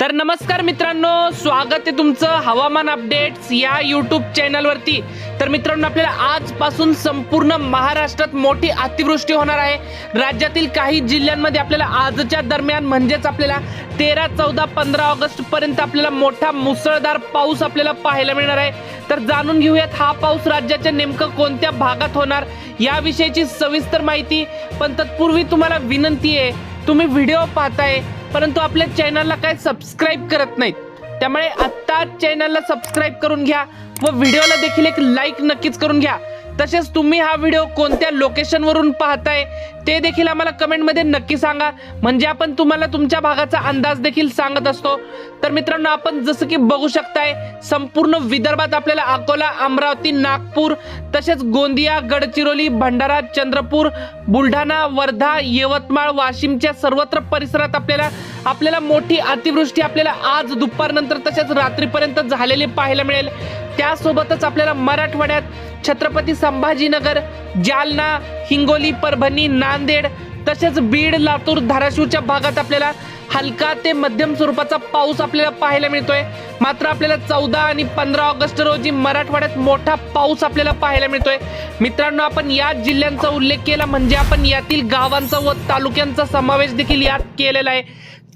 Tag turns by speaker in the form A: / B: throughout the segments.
A: तर नमस्कार मित्रांनो स्वागत आहे तुमचं हवामान अपडेट्स या यूट्यूब चॅनलवरती तर मित्रांनो आपल्याला आजपासून संपूर्ण महाराष्ट्रात मोठी अतिवृष्टी होणार आहे. राज्यातील काही जिल्ह्यांमध्ये आपल्याला आजच्या दरम्यान म्हणजेच आपल्याला तेरा चौदा पंधरा ऑगस्ट पर्यंत आपल्याला मोठा मुसळधार पाऊस आपल्याला पाहायला मिळणार आहे. तर जाणून घेऊयात हा पाऊस राज्याच्या नेमकं कोणत्या भागात होणार याविषयीची सविस्तर माहिती. पण तत्पूर्वी तुम्हाला विनंती आहे तुम्ही व्हिडिओ पाहताय परंतु आपल्या चॅनलला काय सबस्क्राईब करत नाहीत त्यामुळे आत्ता चॅनलला सबस्क्राईब करून घ्या व व्हिडिओला देखील एक लाईक नक्कीच करून घ्या. तसेच तुम्ही हा व्हिडिओ कोणत्या लोकेशनवरून पाहताय ते देखील आम्हाला कमेंटमध्ये नक्की सांगा. म्हणजे आपण तुम्हाला तुमच्या भागाचा अंदाज देखील सांगत असतो. तर मित्रांनो आपण जसं की बघू शकताय संपूर्ण विदर्भात आपल्याला अकोला अमरावती नागपूर तसेच गोंदिया गडचिरोली भंडारा चंद्रपूर बुलढाणा वर्धा यवतमाळ वाशिमच्या सर्वत्र परिसरात आपल्याला आपल्याला मोठी अतिवृष्टी आपल्याला आज दुपारनंतर तसेच रात्रीपर्यंत झालेली पाहायला मिळेल. त्यासोबतच आपल्याला मराठवाड्यात छत्रपती संभाजीनगर जालना हिंगोली परभणी नांदेड तसेच बीड लातूर धाराशिवच्या भागात आपल्याला हलका ते मध्यम स्वरूपाचा पाऊस आपल्याला पाहायला मिळतोय. मात्र आपल्याला चौदा आणि पंधरा ऑगस्ट रोजी मराठवाड्यात मोठा पाऊस आपल्याला पाहायला मिळतोय. मित्रांनो आपण या जिल्ह्यांचा उल्लेख केला म्हणजे आपण यातील गावांचा व तालुक्यांचा समावेश देखील यात केलेला आहे.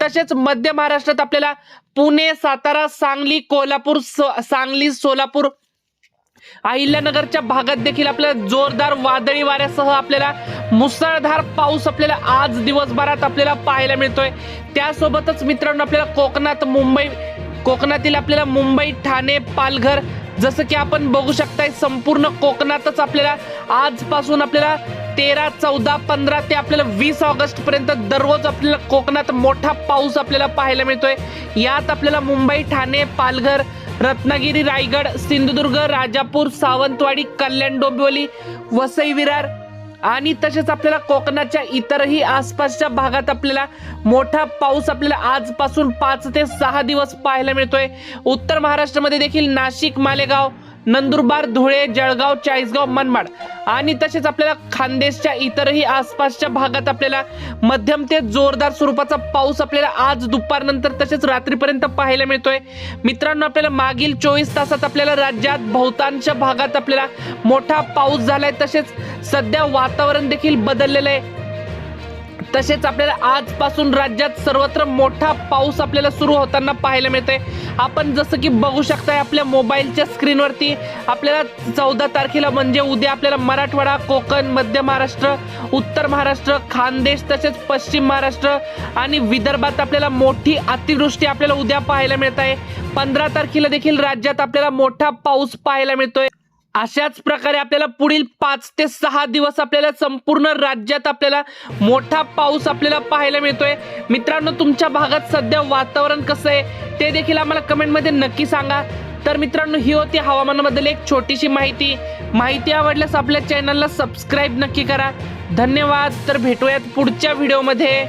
A: तसेच मध्य महाराष्ट्रात आपल्याला पुणे सातारा सांगली कोल्हापूर सांगली सोलापूर अहिल्यानगरच्या भागात देखील आपल्याला जोरदार वादळी वाऱ्यासह आपल्याला मुसळधार पाऊस आपल्याला आज दिवसभरात आपल्याला पाहायला मिळतोय. त्यासोबतच मित्रांनो आपल्याला कोकणात मुंबई कोकणातील आपल्याला मुंबई ठाणे पालघर जसं की आपण बघू शकताय संपूर्ण कोकणातच आपल्याला आजपासून आपल्याला तेरा चौदा पंधरा ते आपल्याला वीस ऑगस्ट पर्यंत दररोज आपल्याला कोकणात मोठा पाऊस आपल्याला पाहायला मिळतोय. यात आपल्याला मुंबई ठाणे पालघर रत्नागिरी रायगड सिंधुदुर्ग राजापूर सावंतवाडी कल्याण डोंबिवली वसई विरार आणि तसेच आपल्याला कोकणाच्या इतरही आसपासच्या भागात आपल्याला मोठा पाऊस आपल्याला आजपासून पाच ते सहा दिवस पाहायला मिळतोय. उत्तर महाराष्ट्रामध्ये देखील नाशिक मालेगाव नंदुरबार धुळे जळगाव चाळीसगाव मनमाड आणि तसेच आपल्याला खानदेशच्या इतरही आसपासच्या भागात आपल्याला मध्यम ते जोरदार स्वरूपाचा पाऊस आपल्याला आज दुपारनंतर तसेच रात्रीपर्यंत पाहायला मिळतोय. मित्रांनो आपल्याला मागील चोवीस तासात आपल्याला राज्यात बहुतांश भागात आपल्याला मोठा पाऊस झालाय. तसेच सध्या वातावरण देखील बदललेलं आहे. तसेच आपल्याला आजपासून राज्यात सर्वत्र मोठा पाऊस आपल्याला सुरू होताना पाहायला मिळतंय. आपण जसं की बघू शकताय आपल्या मोबाईलच्या स्क्रीनवरती आपल्याला चौदा तारखेला म्हणजे उद्या आपल्याला मराठवाडा कोकण मध्य महाराष्ट्र उत्तर महाराष्ट्र खानदेश तसेच पश्चिम महाराष्ट्र आणि विदर्भात आपल्याला मोठी अतिवृष्टी आपल्याला उद्या पाहायला मिळत आहे. पंधरा तारखेला देखील राज्यात आपल्याला मोठा पाऊस पाहायला मिळतोय. अशाच प्रकारे आपल्याला पुढील पाच ते सहा दिवस आपल्याला संपूर्ण राज्यात आपल्याला मोठा पाऊस आपल्याला पाहायला मिळतोय. मित्रांनो तुमच्या भागात सध्या वातावरण कसं आहे ते देखील आम्हाला कमेंटमध्ये नक्की सांगा. तर मित्रांनो ही होती हवामानाबद्दल एक छोटीशी माहिती. माहिती आवडल्यास आपल्या चॅनलला सबस्क्राईब नक्की करा. धन्यवाद. तर भेटूयात पुढच्या व्हिडिओमध्ये